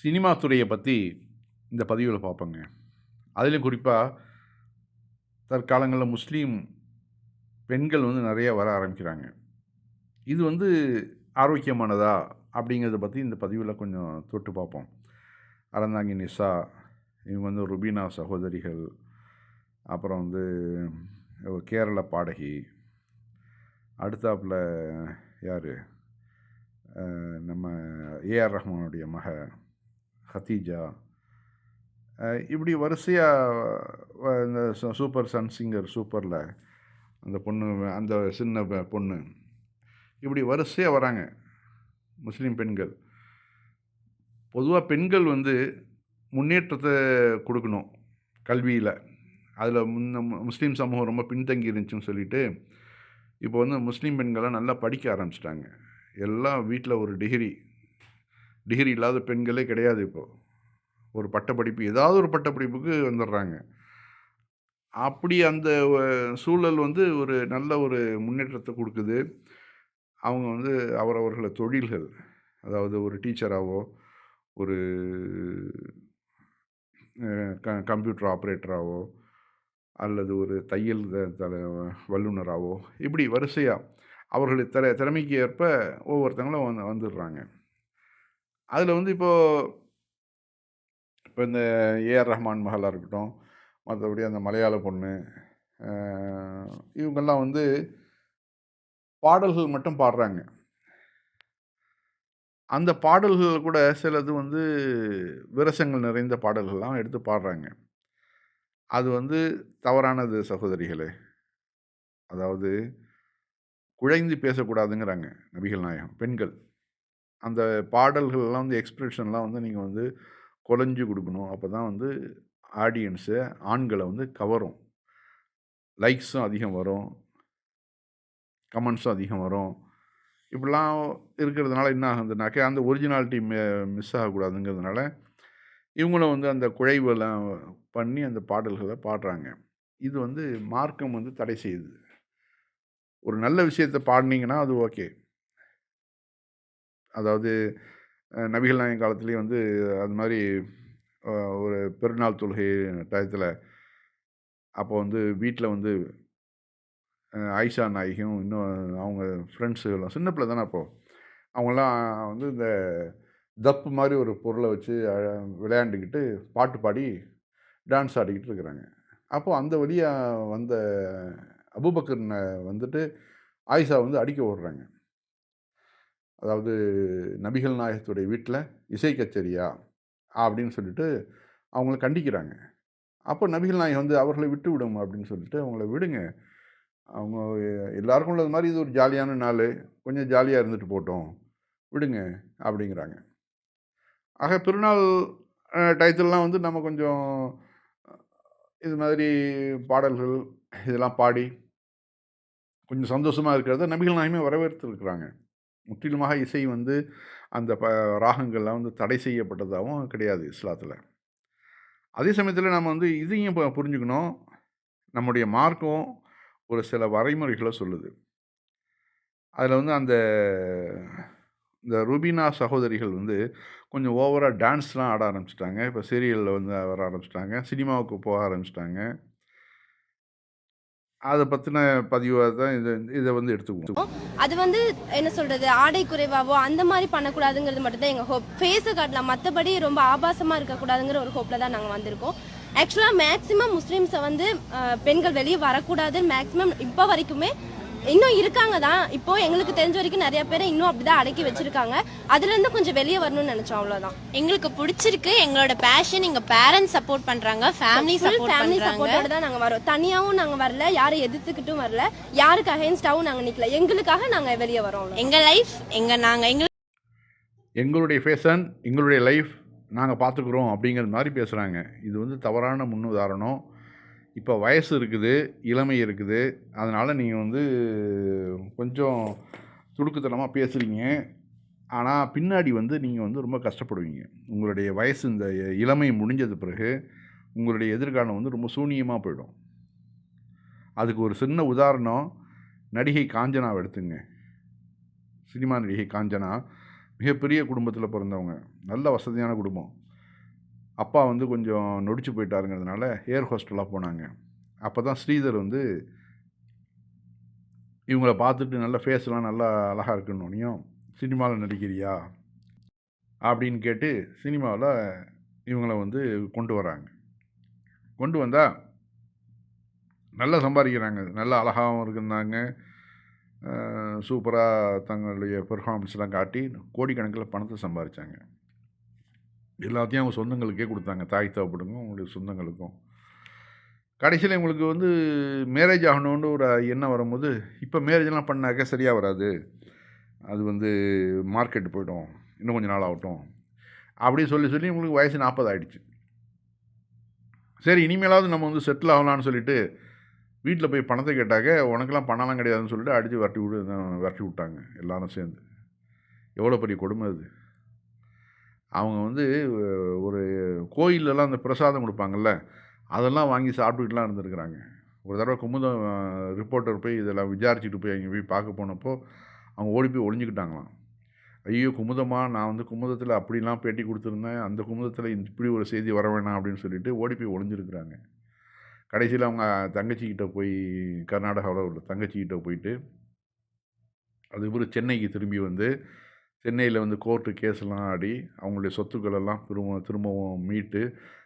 Cinema துறையை பற்றி இந்த பதிவில் பார்ப்போங்க. அதிலும் குறிப்பாக தற்காலங்களில் முஸ்லீம் பெண்கள் வந்து நிறைய வர ஆரம்பிக்கிறாங்க. இது வந்து ஆரோக்கியமானதா அப்படிங்கிறத பற்றி இந்த பதிவில் கொஞ்சம் தொட்டு பார்ப்போம். அறந்தாங்கி நிசா இவங்க வந்து ருபீனா சகோதரிகள் அப்புறம் வந்து கேரள பாடகி அடுத்தாப்புல யார்? நம்ம ஏஆர் ரஹ்மானுடைய மக. ஹத்தீஜா இப்படி வரிசையாக இந்த சூப்பர் சன் சிங்கர் சூப்பரில் அந்த பொண்ணு அந்த சின்ன பொண்ணு இப்படி வரிசையாக வராங்க முஸ்லீம் பெண்கள். பொதுவாக பெண்கள் வந்து முன்னேற்றத்தை கொடுக்கணும் கல்வியில். அதில் முன்ன முஸ்லீம் சமூகம் ரொம்ப பின்தங்கி இருந்துச்சுன்னு சொல்லிட்டு இப்போ வந்து முஸ்லீம் பெண்கள்லாம் நல்லா படிக்க ஆரம்பிச்சிட்டாங்க. எல்லாம் வீட்டில் ஒரு டிகிரி டிகிரி இல்லாத பெண்களே கிடையாது இப்போது ஒரு பட்டப்படிப்பு ஏதாவது ஒரு பட்டப்படிப்புக்கு வந்துடுறாங்க அப்படி அந்த சூழல் வந்து ஒரு நல்ல ஒரு முன்னேற்றத்தை கொடுக்குது. அவங்க வந்து அவரவர்களை தொழில்கள் அதாவது ஒரு டீச்சராகவோ ஒரு க கம்ப்யூட்டர் ஆப்ரேட்டராகவோ அல்லது ஒரு தையல் த- வல்லுநராகவோ இப்படி வரிசையாக அவர்களுடைய திற திறமைக்கு ஏற்ப ஒவ்வொருத்தங்களும் வந்து வந்துடுறாங்க அதில் வந்து இப்போது இப்போ இந்த ஏஆர் ரஹ்மான் மகளாக இருக்கட்டும் மற்றபடி அந்த மலையாள பொண்ணு இவங்கெல்லாம் வந்து பாடல்கள் மட்டும் பாடுறாங்க. அந்த பாடல்கள் கூட சிலது வந்து விரசங்கள் நிறைந்த பாடல்கள்லாம் எடுத்து பாடுறாங்க. அது வந்து தவறானது சகோதரிகளே. அதாவது குழைந்து பேசக்கூடாதுங்கிறாங்க நபிகள் நாயகம் பெண்கள். அந்த பாடல்கள்லாம் வந்து எக்ஸ்பிரஷன்லாம் வந்து நீங்கள் வந்து குலைஞ்சு கொடுக்கணும். அப்போ தான் வந்து ஆடியன்ஸு ஆண்களை வந்து கவரும். லைக்ஸும் அதிகம் வரும். கமெண்ட்ஸும் அதிகம் வரும். இப்படிலாம் இருக்கிறதுனால என்ன ஆகுதுனாக்கா அந்த ஒரிஜினாலிட்டி மிஸ் ஆகக்கூடாதுங்கிறதுனால இவங்களும் வந்து அந்த குழைவெல்லாம் பண்ணி அந்த பாடல்களை பாடுறாங்க. இது வந்து மார்க்கம் வந்து தடை செய்யுது. ஒரு நல்ல விஷயத்தை பாடினீங்கன்னா அது ஓகே. அதாவது நபிகள் நாயகம் காலத்துலேயும் வந்து அது மாதிரி ஒரு பெருநாள் தொழுகை டயத்தில் அப்போ வந்து வீட்டில் வந்து ஆயிஷா நாயகியும் இன்னும் அவங்க ஃப்ரெண்ட்ஸுகளும் சின்ன பிள்ளை தானே அப்போது அவங்களாம் வந்து இந்த தப்பு மாதிரி ஒரு பொருளை வச்சு விளையாண்டுக்கிட்டு பாட்டு பாடி டான்ஸ் ஆடிக்கிட்டு இருக்கிறாங்க. அப்போது அந்த வழியாக வந்த அபூபக்கர்னை வந்துட்டு ஆயிஷா வந்து அடிக்க ஓடுறாங்க. அதாவது நபிகள் நாயகத்துடைய வீட்டில் இசை கச்சேரியா? அப்படின்னு சொல்லிட்டு அவங்கள கண்டிக்கிறாங்க. அப்போ நபிகள் நாயகம் வந்து அவர்களை விட்டு விடும் அப்படின்னு சொல்லிட்டு அவங்கள விடுங்க. அவங்க எல்லாருக்கும் உள்ளது மாதிரி இது ஒரு ஜாலியான நாள். கொஞ்சம் ஜாலியாக இருந்துட்டு போட்டோம். விடுங்க அப்படிங்கிறாங்க. ஆக பெருநாள் டயத்துலலாம் வந்து நம்ம கொஞ்சம் இது மாதிரி பாடல்கள் இதெல்லாம் பாடி கொஞ்சம் சந்தோஷமாக இருக்கிறத நபிகள் நாயமே வரவேற்று இருக்கிறாங்க. முற்றிலுமாக இசை வந்து அந்த ப ராகங்கள்லாம் வந்து தடை செய்யப்பட்டதாகவும் கிடையாது இஸ்லாத்தில். அதே சமயத்தில் நம்ம வந்து இதையும் இப்போ புரிஞ்சுக்கணும். நம்முடைய மார்க்கம் ஒரு சில வரைமுறைகளை சொல்லுது. அதில் வந்து அந்த இந்த ரூபினா சகோதரிகள் வந்து கொஞ்சம் ஓவராக டான்ஸ்லாம் ஆட ஆரம்பிச்சிட்டாங்க. இப்போ சீரியலில் வந்து வர ஆரம்பிச்சிட்டாங்க. சினிமாவுக்கு போக ஆரம்பிச்சிட்டாங்க. அதை பற்றின பதிவாக தான் இதை இதை வந்து எடுத்துக்குவோம். அது வந்து என்ன சொல்றது ஆடை குறைவாவோ அந்த மாதிரி பண்ணக்கூடாதுங்கிறது மட்டும்தான் எங்கள் ஹோப் ஃபேஸை காட்டலாம். மற்றபடி ரொம்ப ஆபாசமாக இருக்கக்கூடாதுங்கிற ஒரு ஹோப்பில் தான் நாங்கள் வந்திருக்கோம். ஆக்சுவலா மேக்சிமம் முஸ்லீம்ஸை வந்து பெண்கள் வெளியே வரக்கூடாதுன்னு மேக்ஸிமம் இப்போ வரைக்குமே இன்னும் இருக்காங்க தான். இப்போ எங்களுக்கு தெரிஞ்ச வரைக்கும் நிறைய பேரை இன்னும் அப்படிதான் அடக்கி வச்சிருக்காங்க. அதுல இருந்து கொஞ்சம் வெளியே வரணும்னு நினைச்சோம் அவ்வளவுதான். எங்களுக்கு பிடிச்சிருக்கு. எங்களோட பேஷன் எங்க பேரண்ட்ஸ் சப்போர்ட் பண்றாங்க ஃபேமிலி சப்போர்ட் ஃபேமிலி சப்போர்ட்டோட தான் நாங்க வரோம். தனியாவும் நாங்க வரல யாரை எதிர்த்துக்கிட்டும் வரல. யாருக்கு அகைன்ஸ்டாவும் நாங்க நிக்கல. எங்களுக்காக நாங்க வெளியே வரோம். எங்க லைஃப் எங்க நாங்க எங்க எங்களுடைய ஃபேஷன் எங்களுடைய லைஃப் நாங்கள் பார்த்துக்குறோம் அப்படிங்கிற மாதிரி பேசுகிறாங்க இது வந்து தவறான முன்னுதாரணம். இப்போ வயசு இருக்குது இளமை இருக்குது. அதனால் நீங்கள் வந்து கொஞ்சம் துடுக்குத்தனமாக பேசுகிறீங்க ஆனால் பின்னாடி வந்து நீங்கள் வந்து ரொம்ப கஷ்டப்படுவீங்க. உங்களுடைய வயசு இந்த இளமை முடிஞ்சது பிறகு உங்களுடைய எதிர்காலம் வந்து ரொம்ப சூனியமாக போயிடும். அதுக்கு ஒரு சின்ன உதாரணம் நடிகை காஞ்சனாவை எடுத்துங்க. சினிமா நடிகை காஞ்சனா மிகப்பெரிய குடும்பத்தில் பிறந்தவங்க. நல்ல வசதியான குடும்பம். அப்பா வந்து கொஞ்சம் நொடிச்சு போயிட்டாருங்கிறதுனால ஏர் ஹோஸ்டலாக போனாங்க. அப்போ தான் ஸ்ரீதர் வந்து இவங்கள பார்த்துட்டு நல்ல ஃபேஸ்லாம் நல்லா அழகாக இருக்குன்னொன்னையும் சினிமாவில் நடிக்கிறியா? அப்படின்னு கேட்டு சினிமாவில் இவங்கள வந்து கொண்டு வராங்க. கொண்டு வந்தால் நல்லா சம்பாதிக்கிறாங்க. நல்லா அழகாகவும் இருக்குந்தாங்க சூப்பராக தங்களுடைய பெர்ஃபார்மன்ஸ்லாம் காட்டி கோடிக்கணக்கில் பணத்தை சம்பாதிச்சாங்க. எல்லாத்தையும் அவங்க சொந்தங்களுக்கே கொடுத்தாங்க. தாய் தகப்படுங்க உங்களுடைய சொந்தங்களுக்கும். கடைசியில் இவங்களுக்கு வந்து மேரேஜ் ஆகணுன்னு ஒரு எண்ணம் வரும்போது இப்போ மேரேஜ்லாம் பண்ணாக்க சரியாக வராது. அது வந்து மார்க்கெட் போய்டும். இன்னும் கொஞ்சம் நாள் ஆகட்டும். அப்படி சொல்லி சொல்லி இவங்களுக்கு வயசு நாற்பது ஆகிடுச்சு சரி இனிமேலாவது நம்ம வந்து செட்டில் ஆகலான்னு சொல்லிட்டு வீட்டில் போய் பணத்தை கேட்டாக்க உனக்கெல்லாம் பணம்லாம் கிடையாதுன்னு சொல்லிட்டு அடித்து விரட்டி விடு விரட்டி விட்டாங்க. எல்லாரும் சேர்ந்து. எவ்வளோ பெரிய கொடுமை அது. அவங்க வந்து ஒரு கோயிலெல்லாம் அந்த பிரசாதம் கொடுப்பாங்கல்ல அதெல்லாம் வாங்கி சாப்பிட்டுக்கிட்டுலாம் இருந்திருக்கிறாங்க. ஒரு தடவை குமுதம் ரிப்போர்ட்டர் போய் இதெல்லாம் விசாரிச்சுட்டு போய் அங்கே போய் பார்க்க போனப்போ அவங்க ஓடி போய் ஒளிஞ்சுக்கிட்டாங்களாம். ஐயோ குமுதமாக நான் வந்து குமுதத்தில் அப்படிலாம் பேட்டி கொடுத்துருந்தேன். அந்த குமுதத்தில் இப்படி ஒரு செய்தி வர வேணாம் அப்படின்னு சொல்லிட்டு ஓடி போய் ஒளிஞ்சிருக்கிறாங்க. கடைசியில் அவங்க தங்கச்சிக்கிட்ட போய் கர்நாடகாவில் உள்ள தங்கச்சிக்கிட்ட போயிட்டு அதுக்கப்புறம் சென்னைக்கு திரும்பி வந்து சென்னையில் வந்து கோர்ட்டு கேஸ்லாம் ஆடி அவங்களுடைய சொத்துக்களெல்லாம் திரும்ப திரும்பவும் மீட்டு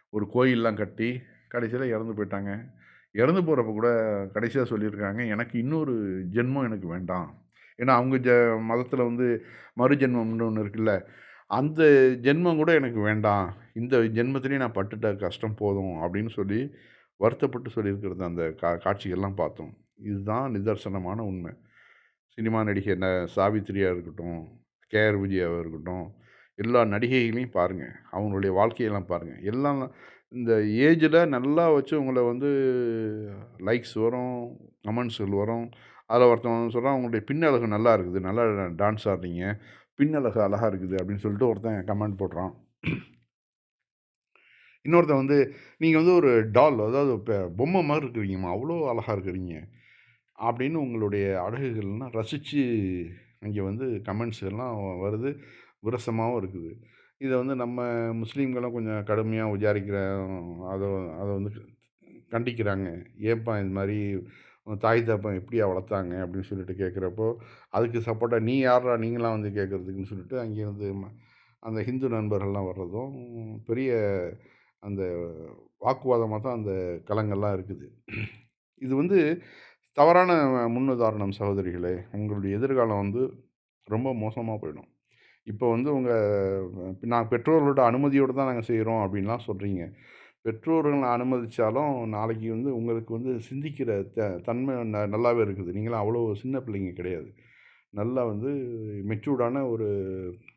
ஒரு கோயிலெலாம் கட்டி கடைசியில் இறந்து போயிட்டாங்க. இறந்து போகிறப்ப கூட கடைசியாக சொல்லியிருக்காங்க எனக்கு இன்னொரு ஜென்மம் எனக்கு வேண்டாம். ஏன்னா அவங்க ஜ மதத்தில் வந்து மறு ஜென்மம்னு ஒன்று இருக்குல்ல அந்த ஜென்மம் கூட எனக்கு வேண்டாம். இந்த ஜென்மத்திலேயே நான் பட்டுட்ட கஷ்டம் போதும் அப்படின்னு சொல்லி வருத்தப்பட்டு சொல்லியிருக்கிறது அந்த கா காட்சிகள்லாம் பார்த்தோம். இதுதான் நிதர்சனமான உண்மை. சினிமா நடிகை சாவித்திரியாக இருக்கட்டும் கேஆர் விஜயாவாக இருக்கட்டும் எல்லா நடிகைகளையும் பாருங்கள் அவங்களுடைய வாழ்க்கையெல்லாம் பாருங்கள் எல்லாம் இந்த ஏஜில் நல்லா வச்சு உங்களை வந்து லைக்ஸ் வரும் கமெண்ட்ஸ்கள் வரும். அதில் ஒருத்தன் சொல்கிறான் உங்களுடைய பின்னழகு நல்லா இருக்குது. நல்லா டான்ஸ் ஆடுறீங்க. பின்னழகு அழகாக இருக்குது. அப்படின்னு சொல்லிட்டு ஒருத்தன் கமெண்ட் போடுறான். இன்னொருத்தன் வந்து நீங்கள் வந்து ஒரு டால் அதாவது இப்போ பொம்மை மாதிரி இருக்கிறீங்கம்மா. அவ்வளோ அழகாக இருக்கிறீங்க. அப்படின்னு உங்களுடைய அழகுகள்லாம் ரசித்து இங்கே வந்து கமெண்ட்ஸ் எல்லாம் வருது. விரசமாகவும் இருக்குது. இதை வந்து நம்ம முஸ்லீம்களும் கொஞ்சம் கடுமையாக விசாரிக்கிற அதை அதை வந்து கண்டிக்கிறாங்க. ஏன்ப்பா இது மாதிரி தாய் தப்பன் எப்படியா வளர்த்தாங்க அப்படின்னு சொல்லிட்டு கேட்குறப்போ அதுக்கு சப்போர்ட்டாக நீ யாரா நீங்களாம் வந்து கேட்குறதுக்குன்னு சொல்லிட்டு அங்கேருந்து ம- அந்த ஹிந்து நண்பர்கள்லாம் வர்றதும் பெரிய அந்த வாக்குவாதமாக தான் அந்த களங்கள்லாம் இருக்குது. இது வந்து தவறான முன்னுதாரணம் சகோதரிகளே உங்களுடைய எதிர்காலம் வந்து ரொம்ப மோசமாக போயிடும். இப்போ வந்து உங்கள் நான் பெற்றோர்களோட அனுமதியோடு தான் நாங்கள் செய்கிறோம் அப்படின்லாம் சொல்கிறீங்க பெற்றோர்களை அனுமதித்தாலும் நாளைக்கு வந்து உங்களுக்கு வந்து சிந்திக்கிற த தன்மை ந நல்லாவே இருக்குது. நீங்களாம் அவ்வளோ சின்ன பிள்ளைங்க கிடையாது. நல்லா வந்து மெச்சூர்டான ஒரு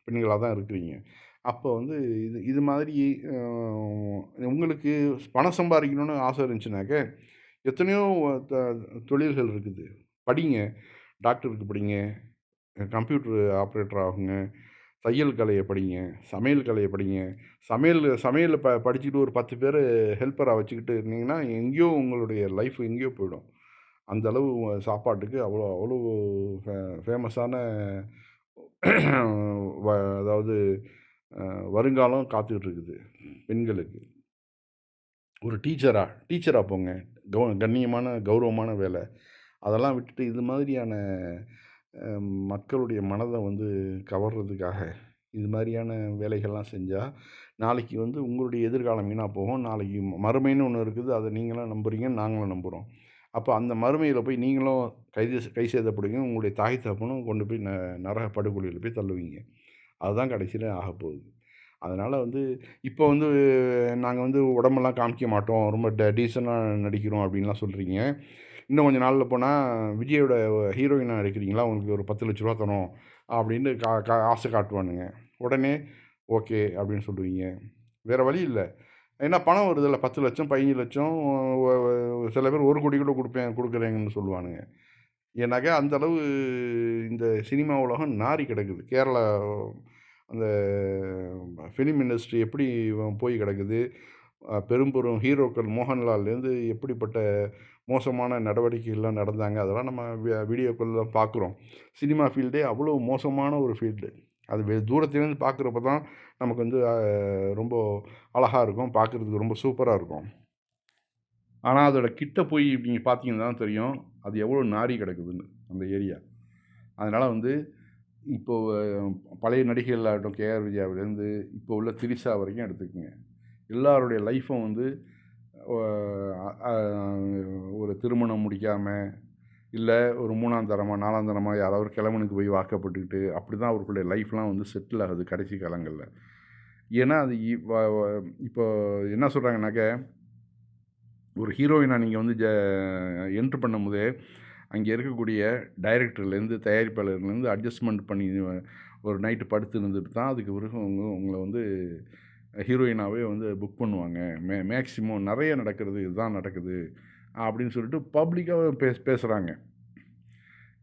பெண்களாக தான் இருக்கிறீங்க. அப்போ வந்து இது இது மாதிரி உங்களுக்கு பணம் சம்பாதிக்கணும்னு ஆசை இருந்துச்சுனாக்க எத்தனையோ த தொழில்கள் இருக்குது. படிங்க டாக்டருக்கு படிங்க கம்ப்யூட்டர் ஆப்ரேட்டர் ஆகுங்க தையல் கலையை படிங்க சமையல் கலையை படிங்க. சமையல் சமையலில் ப படிச்சுக்கிட்டு ஒரு பத்து பேர் ஹெல்ப்பராக வச்சுக்கிட்டு இருந்தீங்கன்னா எங்கேயோ உங்களுடைய லைஃப் எங்கேயோ போயிடும். அந்த அளவு சாப்பாட்டுக்கு அவ்வளோ அவ்வளோ ஃபே ஃபேமஸான வ அதாவது வருங்காலம் காத்துக்கிட்டு இருக்குது பெண்களுக்கு. ஒரு டீச்சராக டீச்சராக போங்க. கௌ கண்ணியமான கௌரவமான வேலை. அதெல்லாம் விட்டுட்டு இது மாதிரியான மக்களுடைய மனதை வந்து கவர்றதுக்காக இது மாதிரியான வேலைகள்லாம் செஞ்சால் நாளைக்கு வந்து உங்களுடைய எதிர்காலம் வீணாக போகும். நாளைக்கு மறுமைன்னு ஒன்று இருக்குது. அதை நீங்களும் நம்புறீங்க நாங்களும் நம்புகிறோம் அப்போ அந்த மறுமையில் போய் நீங்களும் கைது கை சேதப்படுவீங்க. உங்களுடைய தாய் தகப்பனும் கொண்டு போய் ந நரக படுகொலியில் போய் தள்ளுவீங்க. அதுதான் கடைசியில் ஆகப்போகுது. அதனால் வந்து இப்போ வந்து நாங்கள் வந்து உடம்பெல்லாம் காமிக்க மாட்டோம். ரொம்ப ட டீசெண்டாக நடிக்கிறோம் அப்படின்லாம் சொல்கிறீங்க இன்னும் கொஞ்சம் நாளில் போனால் விஜயோட ஹீரோயினாக நடிக்கிறீங்களா உங்களுக்கு ஒரு பத்து லட்ச ரூபா தரோம் அப்படின்னு கா கா ஆசை காட்டுவானுங்க. உடனே ஓகே அப்படின்னு சொல்லுவீங்க. வேறு வழி இல்லை. ஏன்னா பணம் வருதுல்ல. பத்து லட்சம் பதினஞ்சு லட்சம் சில பேர் ஒரு கோடி கூட கொடுப்பேன் கொடுக்குறேங்கன்னு சொல்லுவானுங்க. ஏன்னாக்கா அந்த அளவு இந்த சினிமா உலகம் நாரி கிடக்குது. கேரளா அந்த ஃபிலிம் இண்டஸ்ட்ரி எப்படி போய் கிடக்குது? பெரும்பெரும் ஹீரோக்கள் மோகன்லால்லேருந்து எப்படிப்பட்ட மோசமான நடவடிக்கைகள்லாம் நடந்தாங்க? அதெல்லாம் நம்ம வீடியோக்கள்லாம் பார்க்குறோம். சினிமா ஃபீல்டே அவ்வளோ மோசமான ஒரு ஃபீல்டு. அது வெ தூரத்துலேருந்து பார்க்குறப்ப தான் நமக்கு வந்து ரொம்ப அழகாக இருக்கும். பார்க்குறதுக்கு ரொம்ப சூப்பராக இருக்கும். ஆனால் அதோட கிட்ட போய் நீங்கள் பார்த்தீங்கன்னா தான் தெரியும். அது எவ்வளோ நாரி கிடக்குதுன்னு அந்த ஏரியா. அதனால் வந்து இப்போது பழைய பழைய நடிகைகளாகட்டும் கேஆர் விஜயாவிலேருந்து இப்போ உள்ள திரிசா வரைக்கும் எடுத்துக்கோங்க. எல்லாருடைய லைஃப்பும் வந்து ஒரு திருமணம் முடிக்காமல் இல்லை ஒரு மூணாம் தரமாக நாலாம் தரமாக யாராவது கிழவனுக்கு போய் வாக்கப்பட்டுக்கிட்டு அப்படி தான் அவர்களுடைய லைஃப்லாம் வந்து செட்டில் ஆகுது கடைசி காலங்களில். ஏன்னா அது இப்போ என்ன சொல்கிறாங்கனாக்க ஒரு ஹீரோயினை நீங்கள் வந்து ஜ என்ட்ரு பண்ணும்போதே அங்கே இருக்கக்கூடிய டைரக்டர்லேருந்து தயாரிப்பாளர்லேருந்து அட்ஜஸ்ட்மெண்ட் பண்ணி ஒரு நைட்டு படுத்து இருந்துட்டு தான் அதுக்கு பிறகு அவங்க உங்களை வந்து ஹீரோயினாகவே வந்து புக் பண்ணுவாங்க. மே மேக்ஸிமம் நிறைய நடக்கிறது இதுதான் நடக்குது அப்படின்னு சொல்லிட்டு பப்ளிக்காக பேச பேசுகிறாங்க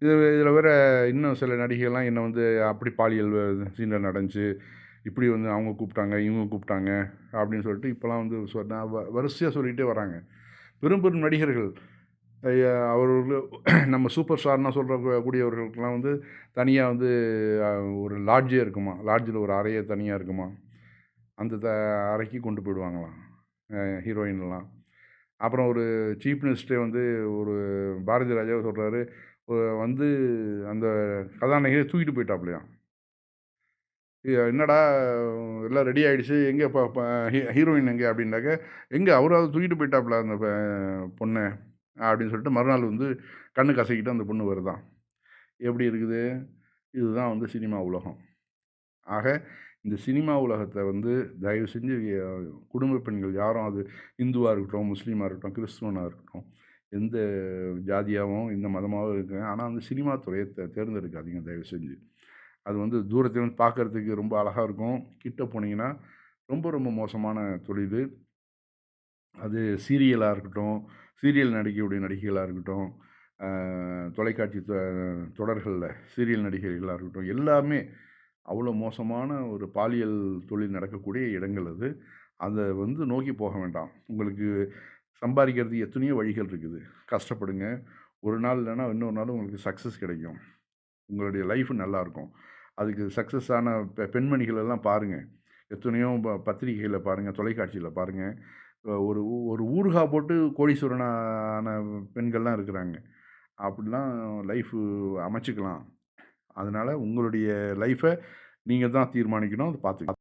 இது இதில் வேறு இன்னும் சில நடிகைகள்லாம் என்னை வந்து அப்படி பாலியல் சீனில் நடந்துச்சு இப்படி வந்து அவங்க கூப்பிட்டாங்க இவங்க கூப்பிட்டாங்க அப்படின்னு சொல்லிட்டு இப்போலாம் வந்து சொன்னால் வரிசையாக சொல்லிகிட்டே வராங்க. பெரும் பெரும் நடிகர்கள் ஐயா, அவர்கள் நம்ம சூப்பர் ஸ்டார்னா சொல்கிற கூடியவர்களுக்கெல்லாம் வந்து தனியாக வந்து ஒரு லாட்ஜே இருக்குமா? லாட்ஜில் ஒரு அறையே தனியாக இருக்குமா? அந்த த அறைக்கு கொண்டு போயிடுவாங்களாம் ஹீரோயின்லாம் அப்புறம் ஒரு சீஃப் மினிஸ்டரே வந்து ஒரு பாரதி ராஜா சொல்கிறாரு வந்து அந்த கதாநாயகியை தூக்கிட்டு போயிட்டாப்லையாம் என்னடா எல்லாம் ரெடி ஆகிடுச்சு எங்கே இப்போ ஹீரோயின் எங்கே? அப்படின்னாக்க எங்கே அவராவது தூக்கிட்டு போயிட்டாப்ல அந்த பொண்ணை? அப்படின்னு சொல்லிட்டு மறுநாள் வந்து கண்ணு கசக்கிட்டு அந்த பொண்ணு வருதான் எப்படி இருக்குது? இதுதான் வந்து சினிமா உலகம். ஆக இந்த சினிமா உலகத்தை வந்து தயவு செஞ்சு குடும்ப பெண்கள் யாரும் அது இந்துவாக இருக்கட்டும் முஸ்லீமாக இருக்கட்டும் கிறிஸ்துவனாக இருக்கட்டும் எந்த ஜாதியாகவும் எந்த மதமாகவும் இருக்காங்க ஆனால் அந்த சினிமா துறையை தே தேர்ந்தெடுக்காதீங்க தயவு செஞ்சு. அது வந்து தூரத்தில் வந்து பார்க்கறதுக்கு ரொம்ப அழகாக இருக்கும். கிட்ட போனீங்கன்னா ரொம்ப ரொம்ப மோசமான தொழில். அது சீரியலாக இருக்கட்டும் சீரியல் நடிக்கக்கூடிய நடிகைகளாக இருக்கட்டும் தொலைக்காட்சி தொ- தொடர்களில் சீரியல் நடிகைகளாக இருக்கட்டும் எல்லாமே அவ்வளோ மோசமான ஒரு பாலியல் தொழில் நடக்கக்கூடிய இடங்கள் அது. அதை வந்து நோக்கி போக வேண்டாம். உங்களுக்கு சம்பாதிக்கிறதுக்கு எத்தனையோ வழிகள் இருக்குது. கஷ்டப்படுங்க. ஒரு நாள் இல்லைன்னா இன்னொரு நாள் உங்களுக்கு சக்ஸஸ் கிடைக்கும். உங்களுடைய லைஃப் நல்லாயிருக்கும் அதுக்கு சக்ஸஸ் ஆன பெ பெண்மணிகள் எல்லாம் பாருங்கள் எத்தனையோ ப பத்திரிகைகளில் பாருங்கள் தொலைக்காட்சியில் பாருங்கள் ஒரு ஊ- ஒரு ஊறுகாய் போட்டு கோடீஸ்வரனான பெண்கள்லாம் இருக்கிறாங்க. அப்படிலாம் லைஃபு அமைச்சிக்கலாம். அதனால் உங்களுடைய லைஃப்பை நீங்கள் தான் தீர்மானிக்கணும் அதை பார்த்துக்கலாம்